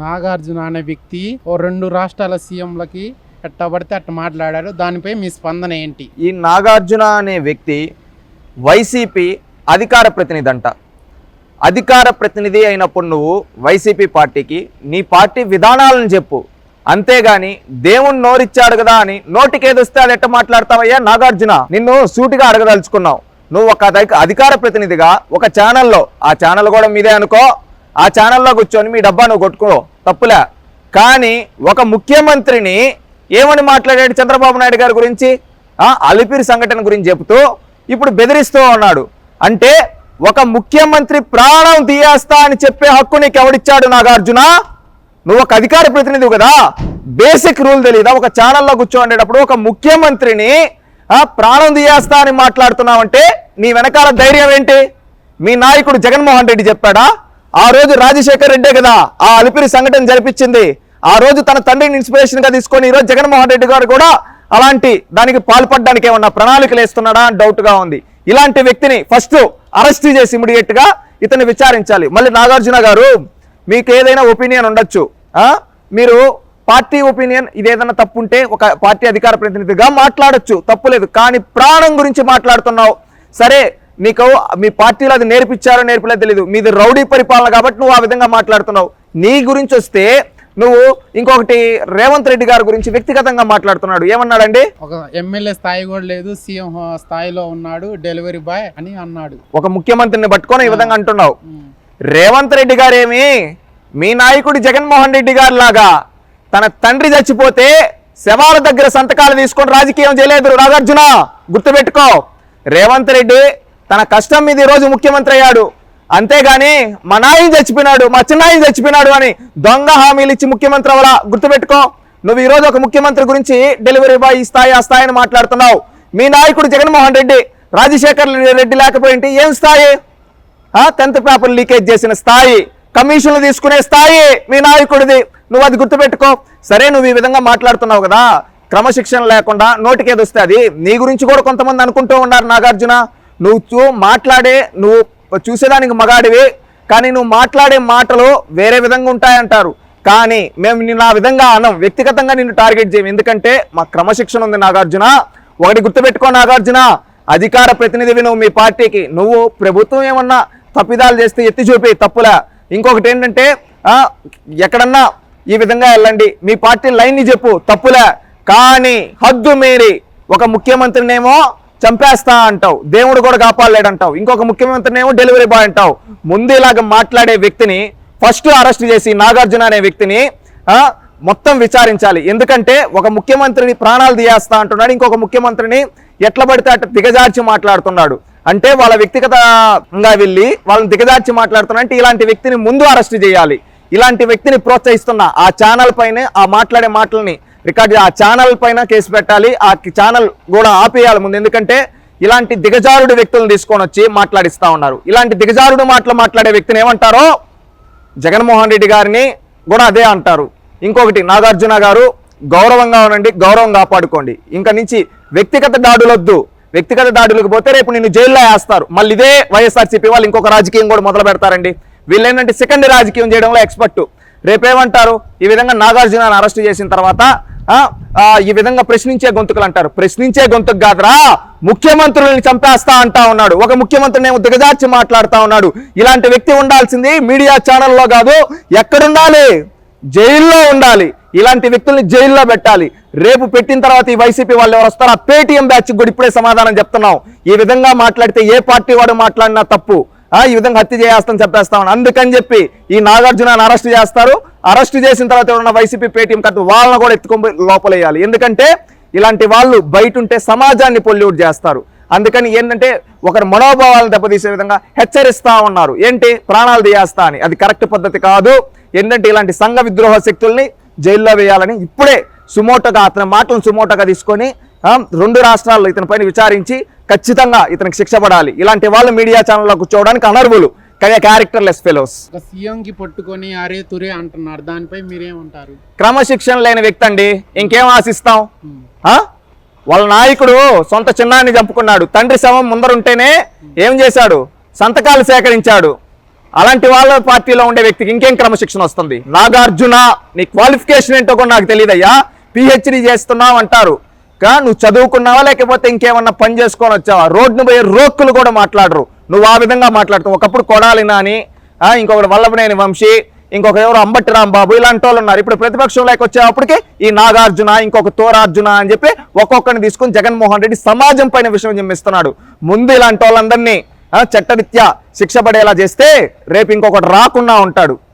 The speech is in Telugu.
నాగార్జున అనే వ్యక్తి ఓ రెండు రాష్ట్రాల సీఎంలకి ఎట్టబడితే అట్ట మాట్లాడారు. దానిపై మీ స్పందన ఏంటి? ఈ నాగార్జున అనే వ్యక్తి వైసీపీ అధికార ప్రతినిధి అంట అధికార ప్రతినిధి అయినప్పుడు నువ్వు వైసీపీ పార్టీకి నీ పార్టీ విధానాలను చెప్పు. అంతేగాని దేవుణ్ణి నోరిచ్చాడు కదా అని నోటికేదొస్తే అది ఎట్ట మాట్లాడతావయ్యా నాగార్జున? నిన్ను సూటిగా అడగదలుచుకున్నావు. నువ్వు ఒక అధికార ప్రతినిధిగా ఒక ఛానల్లో ఆ ఛానల్ కూడా మీదే అనుకో. ఆ ఛానల్లో కూర్చొని మీ డబ్బా నువ్వు కొట్టుకో. తప్పులే. కానీ ఒక ముఖ్యమంత్రిని ఏమని మాట్లాడాడు చంద్రబాబు నాయుడు గారి గురించి? అలిపిరి సంఘటన గురించి చెబుతూ ఇప్పుడు బెదిరిస్తూ ఉన్నాడు. అంటే ఒక ముఖ్యమంత్రి ప్రాణం తీయేస్తా అని చెప్పే హక్కు నీకు ఎవడిచ్చాడు నాగార్జున? నువ్వు ఒక అధికార ప్రతినిధి కదా. బేసిక్ రూల్ తెలియదా ఒక ఛానల్లో కూర్చోండేటప్పుడు ఒక ముఖ్యమంత్రిని ప్రాణం తీయేస్తా అని మాట్లాడుతున్నావంటే నీ వెనకాల ధైర్యం ఏంటి? మీ నాయకుడు జగన్మోహన్ రెడ్డి చెప్పాడా? ఆ రోజు రాజశేఖర్ రెడ్డే కదా ఆ అలిపిరి సంఘటన జరిపించింది. ఆ రోజు తన తండ్రిని ఇన్స్పిరేషన్గా తీసుకొని ఈరోజు రోజు జగన్మోహన్ రెడ్డి గారు కూడా అలాంటి దానికి పాల్పడడానికి ఏమన్నా ప్రణాళికలు వేస్తున్నాడా అని డౌట్గా ఉంది. ఇలాంటి వ్యక్తిని ఫస్ట్ అరెస్ట్ చేసి ఇమీడియట్గా ఇతన్ని విచారించాలి. మళ్ళీ నాగార్జున గారు మీకు ఏదైనా ఒపీనియన్ ఉండొచ్చు. మీరు పార్టీ ఒపీనియన్ ఇదేదైనా తప్పు ఉంటే ఒక పార్టీ అధికార ప్రతినిధిగా మాట్లాడొచ్చు. తప్పు లేదు. కానీ ప్రాణం గురించి మాట్లాడుతున్నావు. సరే నీకు మీ పార్టీలో అది నేర్పించారో నేర్పలేదు తెలియదు మీది రౌడీ పరిపాలన కాబట్టి నువ్వు ఆ విధంగా మాట్లాడుతున్నావు. నీ గురించి వస్తే నువ్వు ఇంకొకటి రేవంత్ రెడ్డి గారి గురించి వ్యక్తిగతంగా మాట్లాడుతున్నాడు. ఏమన్నాడండి? ఒక ఎమ్మెల్యే స్థాయి కూడా లేదు సీఎం స్థాయిలో ఉన్నాడు డెలివరీ బాయ్ అని అన్నాడు. ఒక ముఖ్యమంత్రిని పట్టుకొని ఈ విధంగా అంటున్నావు. రేవంత్ రెడ్డి గారేమి? మీ నాయకుడు జగన్మోహన్ రెడ్డి గారి లాగా తన తండ్రి చచ్చిపోతే శవాల దగ్గర సంతకాలు తీసుకొని రాజకీయం చేయలేదు. నాగార్జున గుర్తుపెట్టుకో. రేవంత్ రెడ్డి తన కష్టం మీద ఈరోజు రోజు ముఖ్యమంత్రి అయ్యాడు. అంతేగాని మా నాయని చచ్చిపోయినాడు మా చిన్నాయని చచ్చిపోయినాడు అని దొంగ హామీలు ఇచ్చి ముఖ్యమంత్రి అవలా గుర్తుపెట్టుకో. నువ్వు ఈ రోజు ఒక ముఖ్యమంత్రి గురించి డెలివరీ బాయ్ ఈ స్థాయి ఆ స్థాయి అని మాట్లాడుతున్నావు. మీ నాయకుడు జగన్మోహన్ రెడ్డి రాజశేఖర్ రెడ్డి లేకపోయింటే ఏం స్థాయి? టెన్త్ పేపర్ లీకేజ్ చేసిన స్థాయి కమిషన్లు తీసుకునే స్థాయి మీ నాయకుడిది. నువ్వు అది గుర్తుపెట్టుకో. సరే నువ్వు ఈ విధంగా మాట్లాడుతున్నావు కదా. క్రమశిక్షణ లేకుండా నోటికేది వస్తే అది నీ గురించి కూడా కొంతమంది అనుకుంటూ ఉన్నారు నాగార్జున. నువ్వు చూ- మాట్లాడే నువ్వు చూసేదానికి మగాడివి కానీ నువ్వు మాట్లాడే మాటలు వేరే విధంగా ఉంటాయంటారు. కానీ మేము నిన్ను ఆ విధంగా అనం వ్యక్తిగతంగా నిన్ను టార్గెట్ చేయం ఎందుకంటే మా క్రమశిక్షణ ఉంది నాగార్జున. ఒకటి గుర్తుపెట్టుకో నాగార్జున. అధికార ప్రతినిధివి నువ్వు మీ పార్టీకి. నువ్వు ప్రభుత్వం ఏమన్నా తప్పిదాలు చేస్తే ఎత్తి చూపి తప్పులా. ఇంకొకటి ఏంటంటే ఎక్కడన్నా ఈ విధంగా వెళ్ళండి. మీ పార్టీ లైన్ని చెప్పు తప్పులే. కానీ హద్దు మీరి. ఒక ముఖ్యమంత్రినేమో చంపేస్తా అంటావు దేవుడు కూడా కాపాడలేడు అంటావు ఇంకొక ముఖ్యమంత్రినేమో డెలివరీ బాయ్ అంటావు. ముందు ఇలాగ మాట్లాడే వ్యక్తిని ఫస్ట్ అరెస్ట్ చేసి నాగార్జున అనే వ్యక్తిని మొత్తం విచారించాలి. ఎందుకంటే ఒక ముఖ్యమంత్రిని ప్రాణాలు తీయేస్తా అంటున్నాడు ఇంకొక ముఖ్యమంత్రిని ఎట్లా పడితే అట్లా దిగజార్చి మాట్లాడుతున్నాడు. అంటే వాళ్ళ వ్యక్తిగతంగా వెళ్ళి వాళ్ళని దిగజార్చి మాట్లాడుతున్నా అంటే ఇలాంటి వ్యక్తిని ముందు అరెస్ట్ చేయాలి. ఇలాంటి వ్యక్తిని ప్రోత్సహిస్తున్న ఆ ఛానల్ పైన ఆ మాట్లాడే మాటలని రికార్డ్ ఆ ఛానల్ పైన కేసు పెట్టాలి. ఆ ఛానల్ కూడా ఆపేయాలి ముందు. ఎందుకంటే ఇలాంటి దిగజారుడు వ్యక్తులను తీసుకొని వచ్చి మాట్లాడిస్తా ఉన్నారు. ఇలాంటి దిగజారుడు మాటలు మాట్లాడే వ్యక్తిని ఏమంటారో జగన్మోహన్ రెడ్డి గారిని కూడా అదే అంటారు. ఇంకొకటి నాగార్జున గారు గౌరవంగా ఉండండి గౌరవం కాపాడుకోండి. ఇంకా నుంచి వ్యక్తిగత దాడులొద్దు. వ్యక్తిగత దాడులకు పోతే రేపు నిన్ను జైల్లో వేస్తారు. మళ్ళీ ఇదే వైఎస్ఆర్సీపీ వాళ్ళు ఇంకొక రాజకీయం కూడా మొదలు పెడతారండి. వీళ్ళు ఏంటంటే సెకండ్ రాజకీయం చేయడంలో ఎక్స్పర్ట్ రేపేమంటారు? ఈ విధంగా నాగార్జున అరెస్ట్ చేసిన తర్వాత ఈ విధంగా ప్రశ్నించే గొంతుకులు అంటారు. ప్రశ్నించే గొంతుకు కాదురా ముఖ్యమంత్రులను చంపేస్తా అంటా ఉన్నాడు. ఒక ముఖ్యమంత్రిని ఏమో దిగజార్చి మాట్లాడుతా ఉన్నాడు. ఇలాంటి వ్యక్తి ఉండాల్సింది మీడియా ఛానల్లో కాదు ఎక్కడుండాలి? జైల్లో ఉండాలి. ఇలాంటి వ్యక్తుల్ని జైల్లో పెట్టాలి. రేపు పెట్టిన తర్వాత ఈ వైసీపీ వాళ్ళు ఎవరు వస్తారో ఆ పేటీఎం బ్యాచ్ కూడా ఇప్పుడే సమాధానం చెప్తున్నాం. ఈ విధంగా మాట్లాడితే ఏ పార్టీ వాడు మాట్లాడినా తప్పు. ఆ ఈ విధంగా హత్య చేస్తామని చెప్పేస్తామని అందుకని చెప్పి ఈ నాగార్జున అరెస్ట్ చేస్తారు. అరెస్ట్ చేసిన తర్వాత ఎవరైనా వైసీపీ పేటీఎం కట్టు వాళ్ళని కూడా ఎత్తుకొని లోపలేయాలి. ఎందుకంటే ఇలాంటి వాళ్ళు బయట ఉంటే సమాజాన్ని పొల్యూట్ చేస్తారు. అందుకని ఏంటంటే ఒకరి మనోభావాలను దెబ్బతీసే విధంగా హెచ్చరిస్తా ఉన్నారు. ఏంటి? ప్రాణాలు తీయేస్తా అని. అది కరెక్ట్ పద్ధతి కాదు. ఏంటంటే ఇలాంటి సంఘ విద్రోహ శక్తుల్ని జైల్లో వేయాలని ఇప్పుడే సుమోటోగా అతని మాటలను సుమోటోగా తీసుకొని రెండు రాష్ట్రాల్లో ఇతని పైన విచారించి ఖచ్చితంగా ఇతనికి శిక్ష పడాలి. ఇలాంటి వాళ్ళు మీడియా ఛానల్లో కూర్చోవడానికి అనర్వులు క్యారెక్టర్లెస్ ఫెలోస్. సీఎం కి పట్టుకొని అరే తురే అంటున్నారు దానిపై మీరేమంటారు? క్రమశిక్షణ లేని వ్యక్తి అండి ఇంకేం ఆశిస్తాం? వాళ్ళ నాయకుడు సొంత చిన్నాన్ని చంపుకున్నాడు తండ్రి శవం ముందరుంటేనే ఏం చేశాడు? సంతకాలు సేకరించాడు. అలాంటి వాళ్ళ పార్టీలో ఉండే వ్యక్తికి ఇంకేం క్రమశిక్షణ వస్తుంది? నాగార్జున నీ క్వాలిఫికేషన్ ఏంటో కూడా నాకు తెలియదయ్యా పిహెచ్డి చేస్తున్నావు అంటారు. కా నువ్వు చదువుకున్నావా లేకపోతే ఇంకేమన్నా పని చేసుకొని వచ్చావా? రోడ్డును పోయే రోక్కులు కూడా మాట్లాడరు. నువ్వు ఆ విధంగా మాట్లాడుతావు. ఒకప్పుడు కొడాలి నాని ఇంకొకటి వల్లభనేని వంశీ ఇంకొక ఎవరు అంబట్టి రాంబాబు ఇలాంటి వాళ్ళు ఉన్నారు. ఇప్పుడు ప్రతిపక్షంలోకి వచ్చేటప్పటికి ఈ నాగార్జున ఇంకొక తోరార్జున అని చెప్పి ఒక్కొక్కరిని తీసుకుని జగన్మోహన్ రెడ్డి సమాజం పైన విషయం చెప్పిస్తున్నాడు ముందు ఇలాంటి వాళ్ళందరినీ చట్టరీత్యా శిక్ష పడేలా చేస్తే రేపు ఇంకొకటి రాకుండా ఉంటాడు.